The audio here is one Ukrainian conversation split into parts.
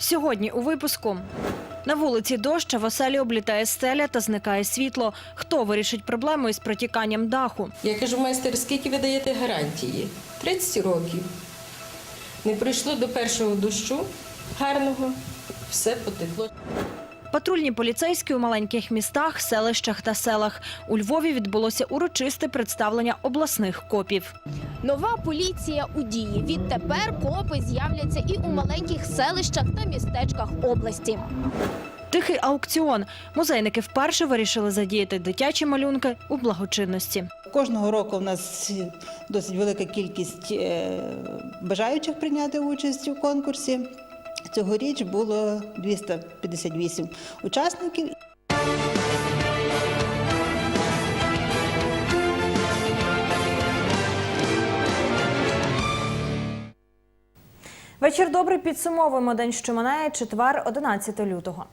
Сьогодні у випуску. На вулиці дощ, в оселі облітає стеля та зникає світло. Хто вирішить проблему із протіканням даху? Я кажу, майстер, скільки ви даєте гарантії? 30 років. Не прийшло до першого дощу гарного, все потекло. Патрульні поліцейські у маленьких містах, селищах та селах. У Львові відбулося урочисте представлення обласних копів. Нова поліція у дії. Відтепер копи з'являться і у маленьких селищах та містечках області. Тихий аукціон. Музейники вперше вирішили задіяти дитячі малюнки у благочинності. Кожного року у нас досить велика кількість е, бажаючих прийняти участь у конкурсі. Цьогоріч було 258 учасників. Вечір добрий підсумовуємо день, що минає четвер, 11 лютого.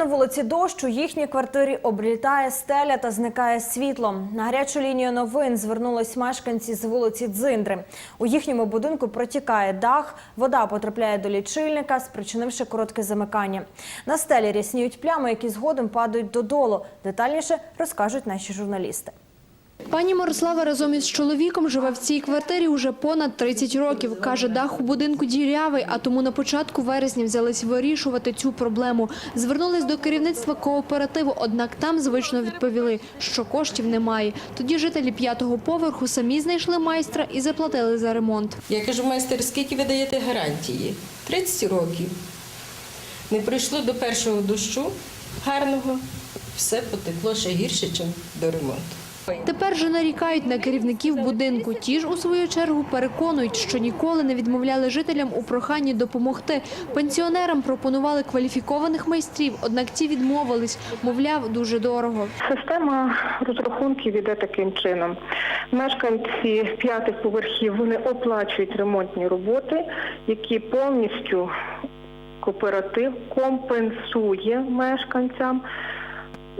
На вулиці дощ у їхній квартирі облітає стеля та зникає світло. На гарячу лінію новин звернулись мешканці з вулиці Дзиндри. У їхньому будинку протікає дах, вода потрапляє до лічильника, спричинивши коротке замикання. На стелі рясніють плями, які згодом падають додолу. Детальніше розкажуть наші журналісти. Пані Мирослава разом із чоловіком живе в цій квартирі уже понад 30 років. Каже, дах у будинку дірявий, а тому на початку вересня взялись вирішувати цю проблему. Звернулись до керівництва кооперативу, однак там звично відповіли, що коштів немає. Тоді жителі п'ятого поверху самі знайшли майстра і заплатили за ремонт. Я кажу, майстер, скільки ви даєте гарантії? 30 років. Не прийшло до першого дощу гарного, все потекло ще гірше, ніж до ремонту. Тепер же нарікають на керівників будинку. Ті ж у свою чергу переконують, що ніколи не відмовляли жителям у проханні допомогти. Пенсіонерам пропонували кваліфікованих майстрів, однак ті відмовились, мовляв, дуже дорого. Система розрахунків іде таким чином. Мешканці п'ятих поверхів вони оплачують ремонтні роботи, які повністю кооператив компенсує мешканцям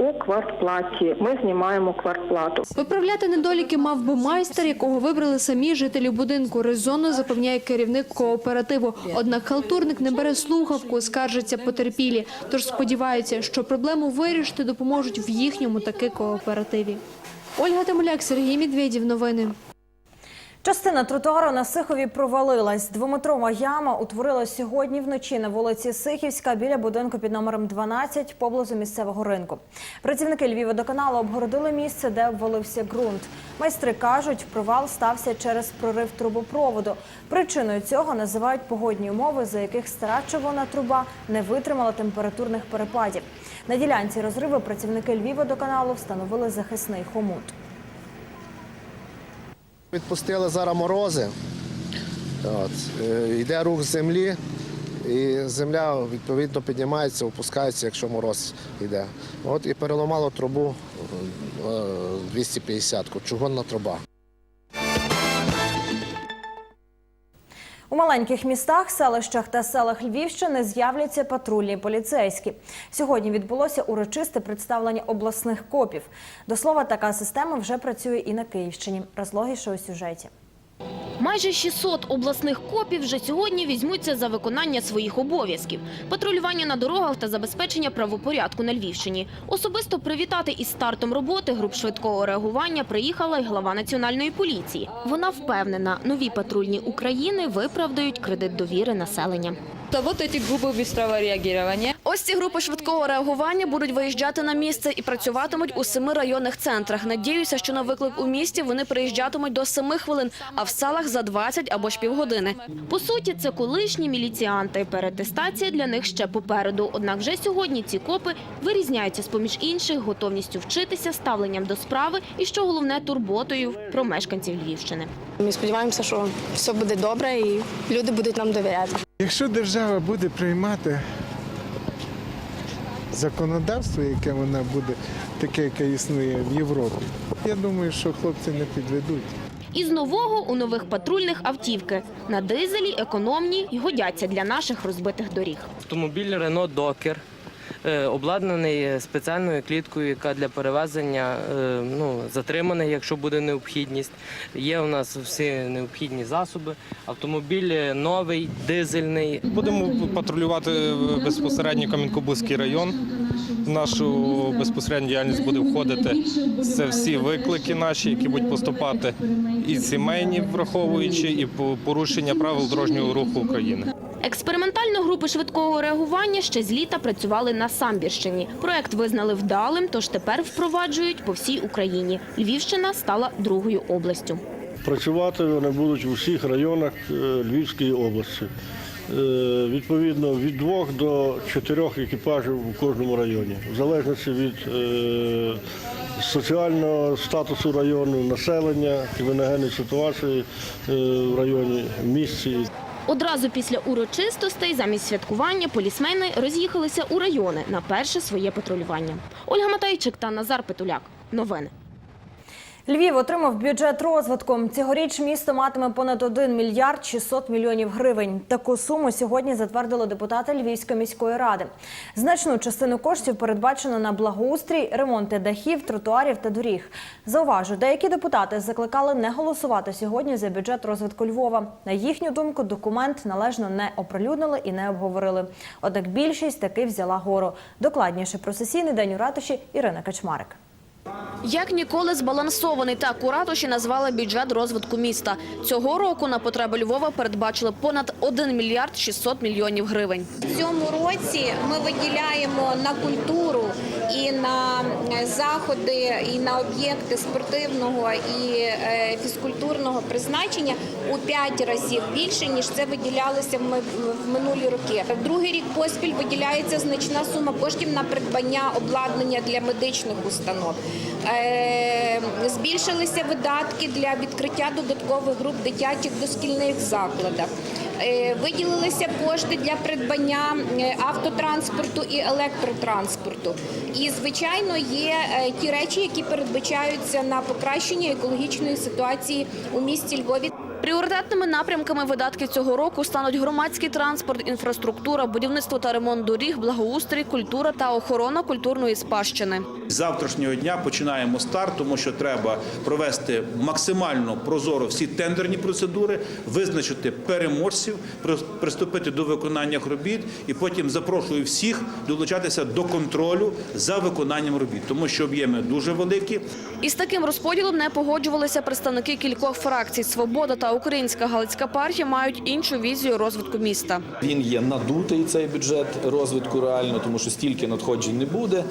у квартплаті. Ми знімаємо квартплату. Виправляти недоліки мав би майстер, якого вибрали самі жителі будинку. Резонно запевняє керівник кооперативу. Однак халтурник не бере слухавку, скаржаться потерпілі. Тож сподіваються, що проблему вирішити допоможуть в їхньому таки кооперативі. Ольга Тамуляк, Сергій Медведєв. Новини. Частина тротуару на Сихові провалилась. Двометрова яма утворилась сьогодні вночі на вулиці Сихівська біля будинку під номером 12 поблизу місцевого ринку. Працівники Львівводоканалу обгородили місце, де обвалився ґрунт. Майстри кажуть, провал стався через прорив трубопроводу. Причиною цього називають погодні умови, за яких стара човона труба не витримала температурних перепадів. На ділянці розриву працівники Львівводоканалу встановили захисний хомут. Відпустили зараз морози. От. е, Йде рух землі, і земля відповідно піднімається, опускається, якщо мороз йде. От і переламало трубу е, 250-ку, чугунна труба. Маленьких містах, селищах та селах Львівщини з'являться патрульні поліцейські. Сьогодні відбулося урочисте представлення обласних копів. До слова, така система вже працює і на Київщині. Розлогіше у сюжеті. Майже 600 обласних копів вже сьогодні візьмуться за виконання своїх обов'язків – патрулювання на дорогах та забезпечення правопорядку на Львівщині. Особисто привітати із стартом роботи груп швидкого реагування приїхала й глава національної поліції. Вона впевнена, нові патрульні України виправдають кредит довіри населення. Та от ці групи быстрого реагування. Ось ці групи швидкого реагування будуть виїжджати на місце і працюватимуть у семи районних центрах. Надіюся, що на виклик у місті вони приїжджатимуть до семи хвилин, а в селах за 20 або ж півгодини. По суті, це колишні міліціанти. Перетестація для них ще попереду. Однак вже сьогодні ці копи вирізняються з-поміж інших готовністю вчитися, ставленням до справи і, що головне, турботою про мешканців Львівщини. Ми сподіваємося, що все буде добре і люди будуть нам довіряти. Якщо держава буде приймати законодавство, яке вона буде, таке, яке існує в Європі, я думаю, що хлопці не підведуть. Із нового у нових патрульних автівки. На дизелі економні й годяться для наших розбитих доріг. Автомобіль Renault Docker е, обладнаний спеціальною кліткою, яка для перевезення е, ну, затриманих, якщо буде необхідність. Є у нас всі необхідні засоби. Автомобіль е, новий, дизельний. Будемо патрулювати безпосередньо Кам'янкобузький район. В нашу безпосередню діяльність буде входити це всі виклики наші, які будуть поступати і сімейні, враховуючи, і по- порушення правил дорожнього руху України. Експериментально групи швидкого реагування ще з літа працювали на Самбірщині. Проект визнали вдалим, тож тепер впроваджують по всій Україні. Львівщина стала другою областю. Працювати вони будуть у всіх районах е, Львівської області. Е, Відповідно, від двох до чотирьох екіпажів у кожному районі, в залежності від е, соціального статусу району, населення, криміногенної ситуації в районі, в місті. Одразу після урочистостей замість святкування полісмени роз'їхалися у райони на перше своє патрулювання. Ольга Матайчик та Назар Петуляк. Новини. Львів отримав бюджет розвитку. Цьогоріч місто матиме понад 1 мільярд 600 мільйонів гривень. Таку суму сьогодні затвердили депутати Львівської міської ради. Значну частину коштів передбачено на благоустрій, ремонти дахів, тротуарів та доріг. Зауважу, деякі депутати закликали не голосувати сьогодні за бюджет розвитку Львова. На їхню думку, документ належно не оприлюднили і не обговорили. Однак більшість таки взяла гору. Докладніше про сесійний день у ратуші Ірина Качмарик. Як ніколи збалансований так у ратуші назвали бюджет розвитку міста. Цього року на потреби Львова передбачили понад 1 мільярд 600 мільйонів гривень. В цьому році ми виділяємо на культуру і на е, заходи, і на об'єкти спортивного і е, фізкультурного призначення у п'ять разів більше ніж це виділялося в ми- в минулі роки. Другий рік поспіль виділяється значна сума коштів на придбання обладнання для медичних установ. Е, Збільшилися видатки для відкриття додаткових груп дитячих дошкільних закладах. Е, Виділилися кошти для придбання е, автотранспорту і електротранспорту. І, звичайно, є ті речі, які передбачаються на покращення екологічної ситуації у місті Львові. Пріоритетними напрямками видатків цього року стануть громадський транспорт, інфраструктура, будівництво та ремонт доріг, благоустрій, культура та охорона культурної спадщини. З завтрашнього дня починаємо старт, тому що треба провести максимально прозоро всі тендерні процедури, визначити переможців, приступити до виконання робіт і потім запрошую всіх долучатися до контролю за виконанням робіт, тому що об'єми дуже великі. Із таким розподілом не погоджувалися представники кількох фракцій. Свобода та Українська Галицька партія мають іншу візію розвитку міста. Він є надутий цей бюджет розвитку реально, тому що стільки надходжень не буде.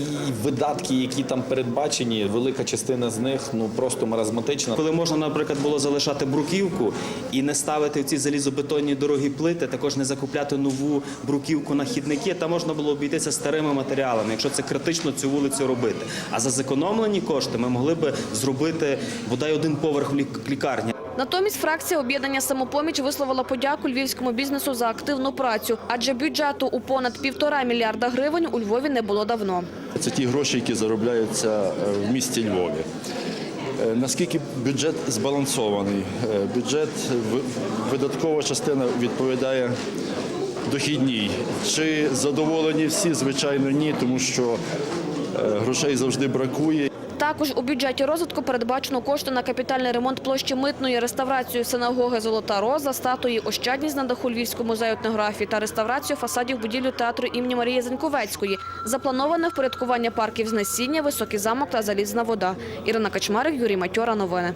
І видатки, які там передбачені, велика частина з них ну просто маразматична. Коли можна, наприклад, було залишати бруківку і не ставити в ці залізобетонні дорогі плити, також не закупляти нову бруківку на хідники, та можна було обійтися старими матеріалами, якщо це критично цю вулицю робити. А за зекономлені кошти ми могли би зробити бодай один поверх в лікарні. Натомість фракція об'єднання самопоміч висловила подяку львівському бізнесу за активну працю, адже бюджету у понад півтора мільярда гривень у Львові не було давно. Це ті гроші, які заробляються е, в місті Львові. Е, Наскільки бюджет збалансований? Е, Бюджет, видаткова частина відповідає дохідній. Чи задоволені всі? Звичайно, ні, тому що грошей завжди бракує. Також у бюджеті розвитку передбачено кошти на капітальний ремонт площі митної, реставрацію синагоги Золота Роза, статуї Ощадність на даху Львівського музею етнографії та реставрацію фасадів будівлі театру імені Марії Заньковецької. Заплановане впорядкування парків з насіння, високий замок та залізна вода. Ірина Качмарик, Юрій Матьора. Новини.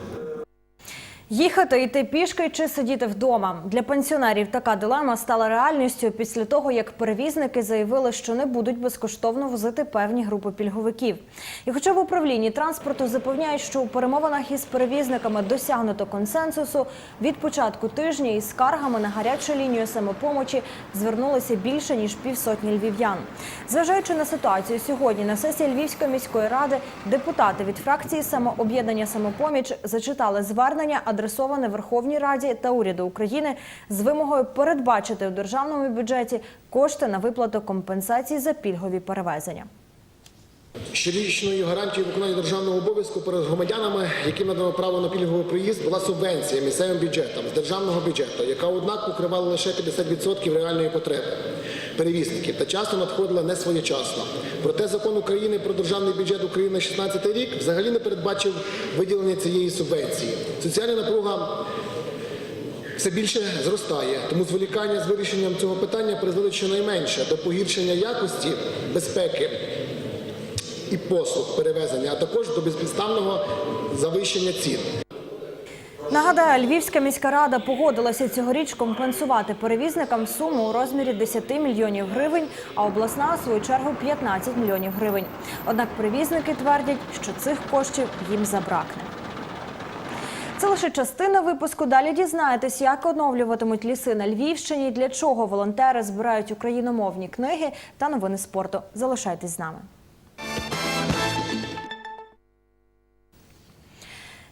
Їхати, йти пішки чи сидіти вдома. Для пенсіонерів така дилема стала реальністю після того, як перевізники заявили, що не будуть безкоштовно возити певні групи пільговиків. І хоча в управлінні транспорту запевняють, що у перемовинах із перевізниками досягнуто консенсусу, від початку тижня із скаргами на гарячу лінію самопомочі звернулося більше ніж півсотні львів'ян. Зважаючи на ситуацію сьогодні на сесії Львівської міської ради, депутати від фракції самооб'єднання самопоміч зачитали звернення, адресоване Верховній Раді та уряду України з вимогою передбачити у державному бюджеті кошти на виплату компенсацій за пільгові перевезення. Щорічною гарантією виконання державного обов'язку перед громадянами, яким надано право на пільговий приїзд, була субвенція місцевим бюджетам з державного бюджету, яка однак покривала лише 50% реальної потреби. Перевізників та часто надходила не своєчасно. Проте закон України про державний бюджет України на 16 рік взагалі не передбачив виділення цієї субвенції. Соціальна напруга все більше зростає, тому зволікання з вирішенням цього питання призводить щонайменше до погіршення якості безпеки і послуг перевезення, а також до безпідставного завищення цін. Нагадаю, Львівська міська рада погодилася цьогоріч компенсувати перевізникам суму у розмірі 10 мільйонів гривень, а обласна у свою чергу 15 мільйонів гривень. Однак перевізники твердять, що цих коштів їм забракне. Це лише частина випуску. Далі дізнаєтесь, як оновлюватимуть ліси на Львівщині, для чого волонтери збирають україномовні книги та новини спорту. Залишайтесь з нами.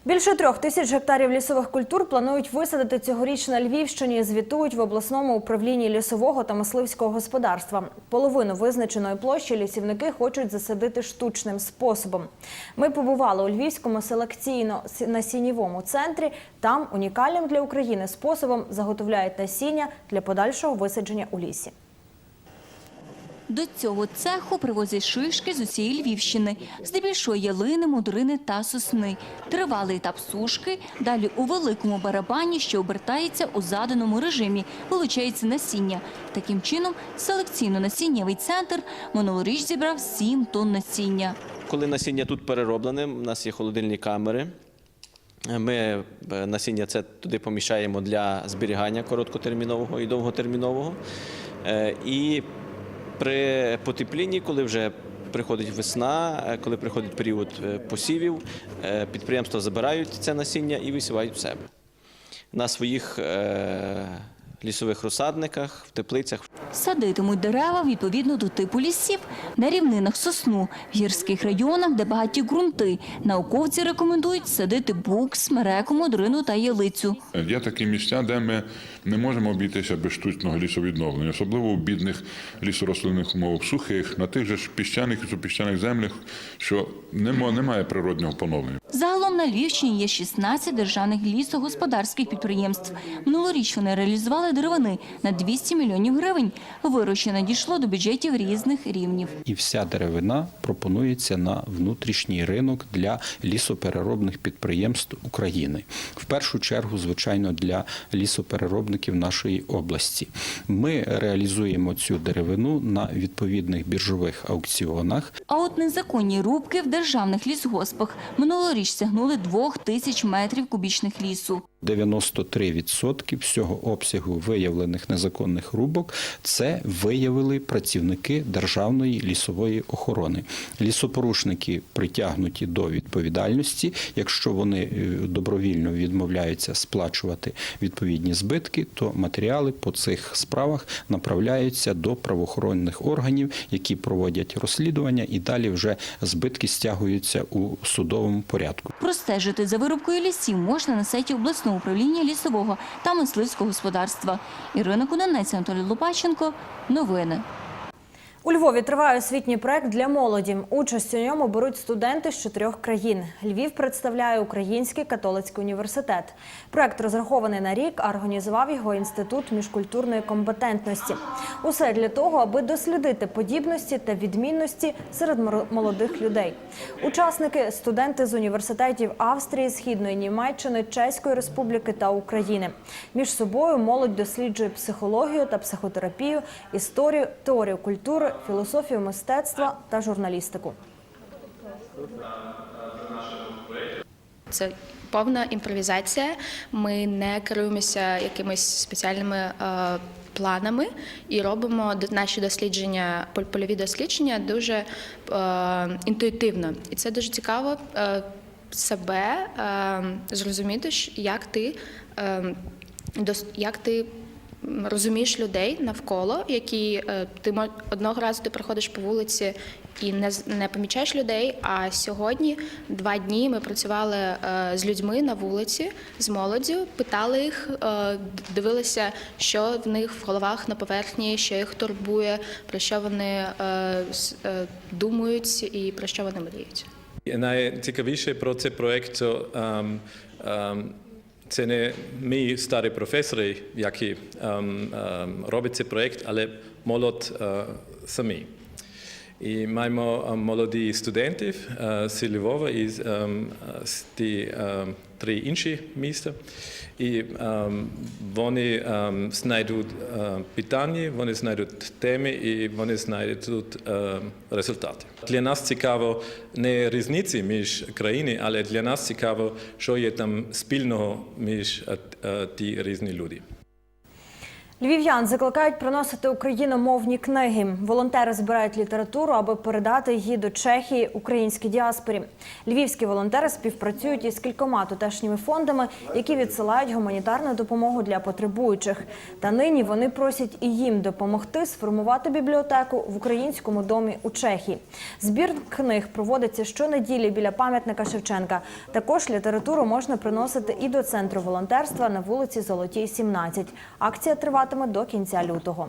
Більше трьох тисяч гектарів лісових культур планують висадити цьогоріч на Львівщині. Звітують в обласному управлінні лісового та мисливського господарства. Половину визначеної площі лісівники хочуть засадити штучним способом. Ми побували у Львівському селекційно-насіннєвому центрі. Там унікальним для України способом заготовляють насіння для подальшого висадження у лісі. До цього цеху привозять шишки з усієї Львівщини, здебільшого ялини, мудрини та сосни. Тривалий етап сушки, далі у великому барабані, що обертається у заданому режимі, вилучається насіння. Таким чином, селекційно-насіннєвий центр минулоріч зібрав 7 тонн насіння. Коли насіння тут перероблене, у нас є холодильні камери. Ми е, насіння це туди поміщаємо для зберігання короткотермінового і довготермінового. Е, І при потеплінні, коли вже приходить весна, е, коли приходить період е, посівів, е, підприємства забирають це насіння і висівають в себе. На своїх лісових розсадниках, в теплицях. Садитимуть дерева відповідно до типу лісів на рівнинах сосну, в гірських районах, де багаті ґрунти. Науковці рекомендують садити бук, смереку, модрину та ялицю. Є такі місця, де ми не можемо обійтися без штучного лісовідновлення, особливо у бідних лісорослинних умовах, сухих, на тих же ж піщаних і супіщаних землях, що нема- немає природнього поновлення. Загалом на Львівщині є 16 державних лісогосподарських підприємств. Минулоріч вони реалізували деревини на 200 мільйонів гривень. Вирощення надійшло до бюджетів різних рівнів. І вся деревина пропонується на внутрішній ринок для лісопереробних підприємств України. В першу чергу, звичайно, для лісопереробників нашої області. Ми реалізуємо цю деревину на відповідних біржових аукціонах. А от незаконні рубки в державних лісгоспах минулоріч сягнули двох тисяч метрів кубічних лісу. 93% всього обсягу виявлених незаконних рубок це виявили працівники Державної лісової охорони. Лісопорушники притягнуті до відповідальності, якщо вони е, добровільно відмовляються сплачувати відповідні збитки, то матеріали по цих справах направляються до правоохоронних органів, які проводять розслідування, і далі вже збитки стягуються у судовому порядку. Простежити за вирубкою лісів можна на сайті обласного управління лісового та мисливського господарства. Ірина Кунанець, Анатолій Лопаченко. Новини. У Львові триває освітній проект для молоді. Участь у ньому беруть студенти з чотирьох країн. Львів представляє Український католицький університет. Проект розрахований на рік, а організував його інститут міжкультурної компетентності. Усе для того, аби дослідити подібності та відмінності серед молодих людей. Учасники студенти з університетів Австрії, Східної Німеччини, Чеської Республіки та України. Між собою молодь досліджує психологію та психотерапію, історію, теорію культури, філософію мистецтва та журналістику. Це повна імпровізація. Ми не керуємося якимись спеціальними е, планами і робимо наші дослідження, поль- польові дослідження дуже е, інтуїтивно. І це дуже цікаво е, себе зрозуміти, як ти, як ти розумієш людей навколо, які е, ти одного разу ти проходиш по вулиці і не не помічаєш людей. А сьогодні два дні ми працювали е, з людьми на вулиці, з молоддю, питали їх, е, дивилися, що в них в головах на поверхні, що їх турбує, про що вони думають і про що вони мріють. Найцікавіше про цей проект, ем, ем, це мій старі професори, які ем, ем, роблять цей проєкт, але молод е, самі. І маємо е, молоді студентів е, з Львова і ем, з три інші міста. І ем, вони ем, знайдуть е, питання, вони знайдуть теми і вони знайдуть е, результати. Для нас цікаво не різниці між країною, але для нас цікаво, що є там спільного між е, ті різні люди. Львів'ян закликають приносити україномовні книги. Волонтери збирають літературу, аби передати її до Чехії українській діаспорі. Львівські волонтери співпрацюють із кількома тутешніми фондами, які відсилають гуманітарну допомогу для потребуючих. Та нині вони просять і їм допомогти сформувати бібліотеку в українському домі у Чехії. Збір книг проводиться щонеділі біля пам'ятника Шевченка. Також літературу можна приносити і до центру волонтерства на вулиці Золотій, 17. Акція триватиме до кінця лютого.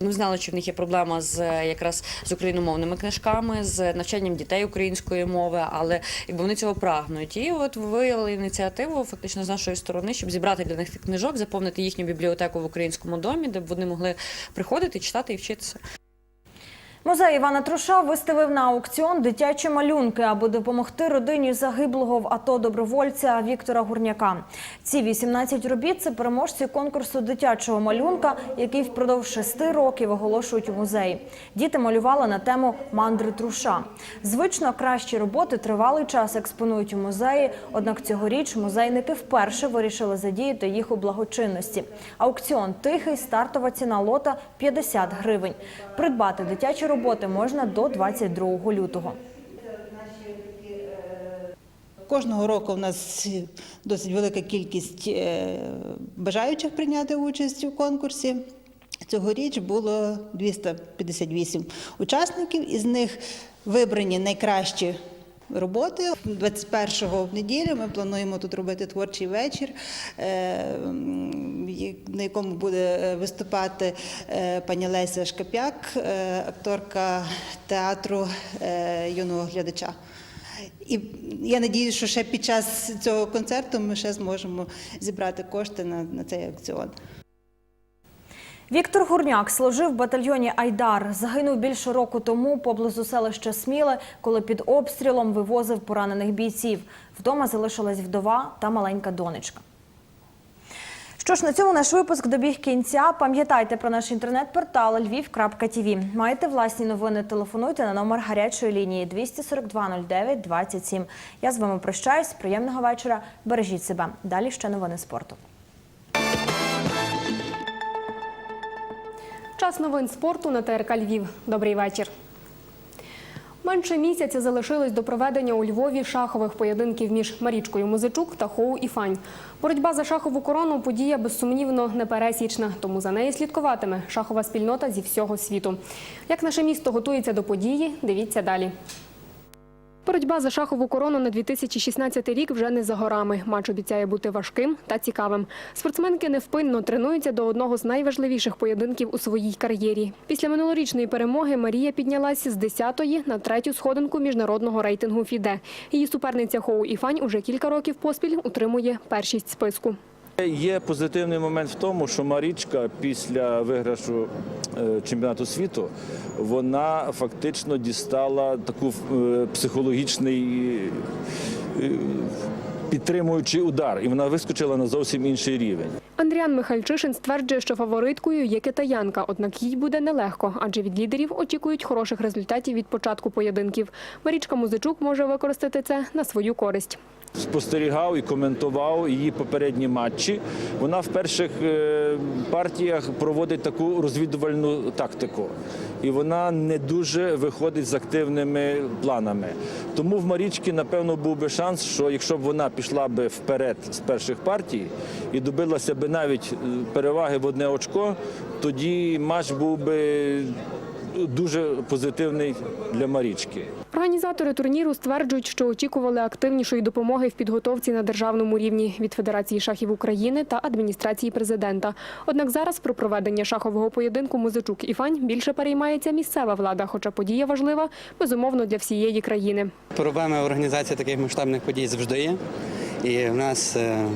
Ми знали, що в них є проблема з е, якраз з україномовними книжками, з навчанням дітей української мови, але якби вони цього прагнуть. І от виявили ініціативу фактично з нашої сторони, щоб зібрати для них книжок, заповнити їхню бібліотеку в українському домі, де б вони могли приходити, читати і вчитися. Музей Івана Труша виставив на аукціон дитячі малюнки, аби допомогти родині загиблого в АТО добровольця Віктора Гурняка. Ці 18 робіт це переможці конкурсу дитячого малюнка, який впродовж шести років оголошують у музеї. Діти малювали на тему мандри Труша. Звично кращі роботи тривалий час експонують у музеї. Однак цьогоріч музейники вперше вирішили задіяти їх у благочинності. Аукціон тихий, стартова ціна лота 50 гривень. Придбати дитячі роботи можна до 22 лютого. Кожного року в нас досить велика кількість е, бажаючих прийняти участь у конкурсі. Цьогоріч було 258 учасників, із них вибрані найкращі роботи. 21-го в неділю ми плануємо тут робити творчий вечір, е, на якому буде е, виступати е, пані Леся Шкапяк, акторка театру юного глядача. І я надію, що ще під час цього концерту ми ще зможемо зібрати кошти на, на цей аукціон. Віктор Гурняк служив в батальйоні Айдар. Загинув більше року тому поблизу селища Сміле, коли під обстрілом вивозив поранених бійців. Вдома залишилась вдова та маленька донечка. Що ж, на цьому наш випуск добіг кінця. Пам'ятайте про наш інтернет-портал lviv.tv. Маєте власні новини? Телефонуйте на номер гарячої лінії 242 09 27. Я з вами прощаюсь. Приємного вечора. Бережіть себе. Далі ще новини спорту. Час новин спорту на ТРК Львів. Добрий вечір. Менше місяця залишилось до проведення у Львові шахових поєдинків між Марічкою Музичук та Хоу Іфань. Боротьба за шахову корону подія безсумнівно непересічна, тому за нею слідкуватиме шахова спільнота зі всього світу. Як наше місто готується до події, дивіться далі. Боротьба за шахову корону на 2016 рік вже не за горами. Матч обіцяє бути важким та цікавим. Спортсменки невпинно тренуються до одного з найважливіших поєдинків у своїй кар'єрі. Після минулорічної перемоги Марія піднялася з 10-ї на третю сходинку міжнародного рейтингу ФІДЕ. Її суперниця Хоу Іфань уже кілька років поспіль утримує першість списку. Є позитивний момент в тому, що Марічка після виграшу е, чемпіонату світу вона фактично дістала таку е, психологічний е, підтримуючий удар, і вона вискочила на зовсім інший рівень. Андріан Михальчишин стверджує, що фавориткою є китаянка, однак їй буде нелегко, адже від лідерів очікують хороших результатів від початку поєдинків. Марічка Музичук може використати це на свою користь. Спостерігав і коментував її попередні матчі. Вона в перших е, партіях проводить таку розвідувальну тактику, і вона не дуже виходить з активними планами. Тому в Марічки, напевно, був би шанс, що якщо б вона пішла би вперед з перших партій і добилася би навіть е, переваги в одне очко, тоді матч був би дуже позитивний для Марічки. Організатори турніру стверджують, що очікували активнішої допомоги в підготовці на державному рівні від Федерації шахів України та адміністрації президента. Однак зараз про проведення шахового поєдинку Музичук і Фань більше переймається місцева влада, хоча подія важлива безумовно для всієї країни. Проблеми організації таких масштабних подій завжди є. І в нас е,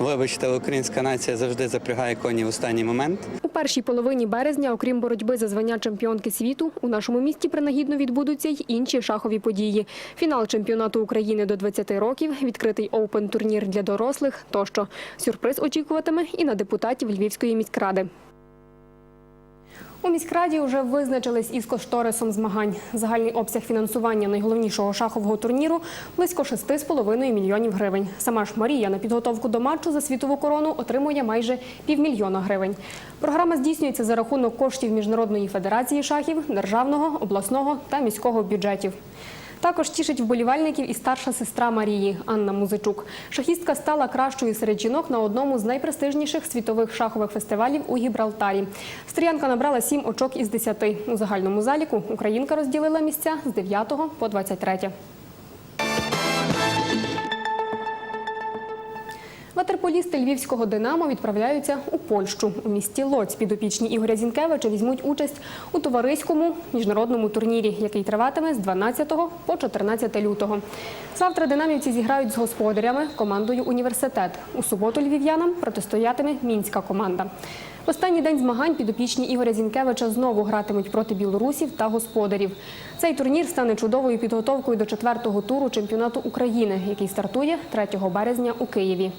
Вибачте, українська нація завжди запрягає коні в останній момент. У першій половині березня, окрім боротьби за звання чемпіонки світу, у нашому місті принагідно відбудуться й інші шахові події. Фінал чемпіонату України до 20 років, відкритий оупен-турнір для дорослих тощо. Сюрприз очікуватиме і на депутатів Львівської міськради. У міськраді вже визначились із кошторисом змагань. Загальний обсяг фінансування найголовнішого шахового турніру близько 6,5 мільйонів гривень. Сама ж Марія на підготовку до матчу за світову корону отримує майже півмільйона гривень. Програма здійснюється за рахунок коштів Міжнародної федерації шахів, державного, обласного та міського бюджетів. Також тішить вболівальників і старша сестра Марії Анна Музичук. Шахістка стала кращою серед жінок на одному з найпрестижніших світових шахових фестивалів у Гібралтарі. Стріянка набрала 7 очок із 10. У загальному заліку українка розділила місця з 9 по 23. Ватерполісти львівського Динамо відправляються у Польщу. У місті Лоць підопічні Ігоря Зінкевича візьмуть участь у товариському міжнародному турнірі, який триватиме з 12 по 14 лютого. Завтра динамівці зіграють з господарями командою університет. У суботу львів'янам протистоятиме мінська команда. В останній день змагань підопічні Ігоря Зінкевича знову гратимуть проти білорусів та господарів. Цей турнір стане чудовою підготовкою до четвертого туру чемпіонату України, який стартує 3 березня у Києві.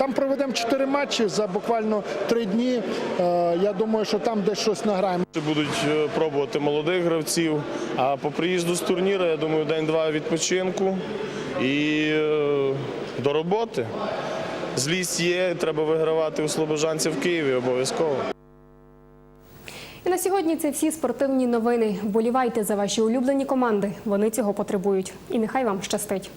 Там проведемо чотири матчі за буквально три дні. Е, Я думаю, що там десь щось награємо. Будуть е, пробувати молодих гравців. А по приїзду з турніру, я думаю, день-два відпочинку і е, до роботи. Злість є, треба вигравати у Слобожанців в Києві обов'язково. І на сьогодні це всі спортивні новини. Вболівайте за ваші улюблені команди. Вони цього потребують. І нехай вам щастить.